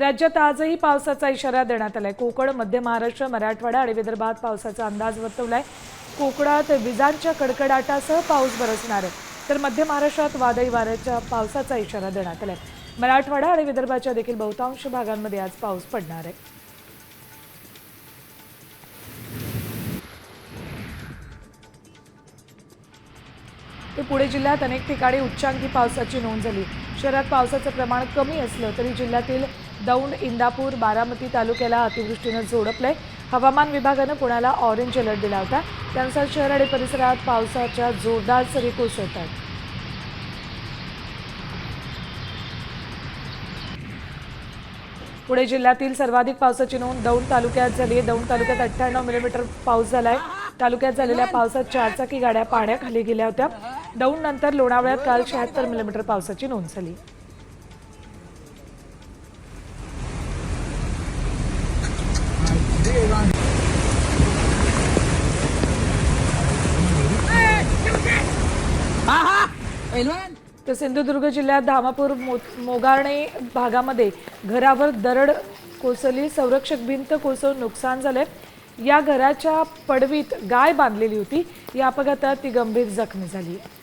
राज्यात आजही पावसाचा इशारा देण्यात आलाय. कोकण मध्य महाराष्ट्र मराठवाडा आणि विदर्भात पावसाचा अंदाज वर्तवलाय. कोकणात विजांच्या कडकडाटासह पाऊस बरसणार आहे. तर मध्य महाराष्ट्रात वादळी वाऱ्याच्या पावसाचा इशारा देण्यात आलाय. मराठवाडा आणि विदर्भाच्या देखील बहुतांश भागांमध्ये आज पाऊस पडणार आहे. तर पुणे जिल्ह्यात अनेक ठिकाणी उच्चांकी पावसाची नोंद झाली. शहरात पावसाचं प्रमाण कमी असलं तरी जिल्ह्यातील दौंड इंदापूर बारामती तालुक्याला अतिवृष्टीनं झोडपलंय. हवामान विभागानं पुण्याला ऑरेंज अलर्ट दिला होता. त्यानुसार शहर आणि परिसरात पावसाच्या जोरदार सरी कोसळत आहेत पुणे जिल्ह्यातील सर्वाधिक पावसाची नोंद दौंड तालुक्यात झाली आहे. दौंड तालुक्यात अठ्ठ्याण्णव मिलीमीटर पाऊस झालाय. तालुक्यात झालेल्या पावसात चारचाकी गाड्या पाण्याखाली गेल्या होत्या. दौंड नंतर लोणावळ्यात काल शहात्तर मिलीमीटर पावसाची नोंद झाली. तर सिंधुदुर्ग जिल्ह्यात धामापूर मो मोगार्णे भागामध्ये घरावर दरड कोसळली. संरक्षक भिंत कोसळून नुकसान झालंय. या घराच्या पडवीत गाय बांधलेली होती. या अपघातात ती गंभीर जखमी झाली. आहे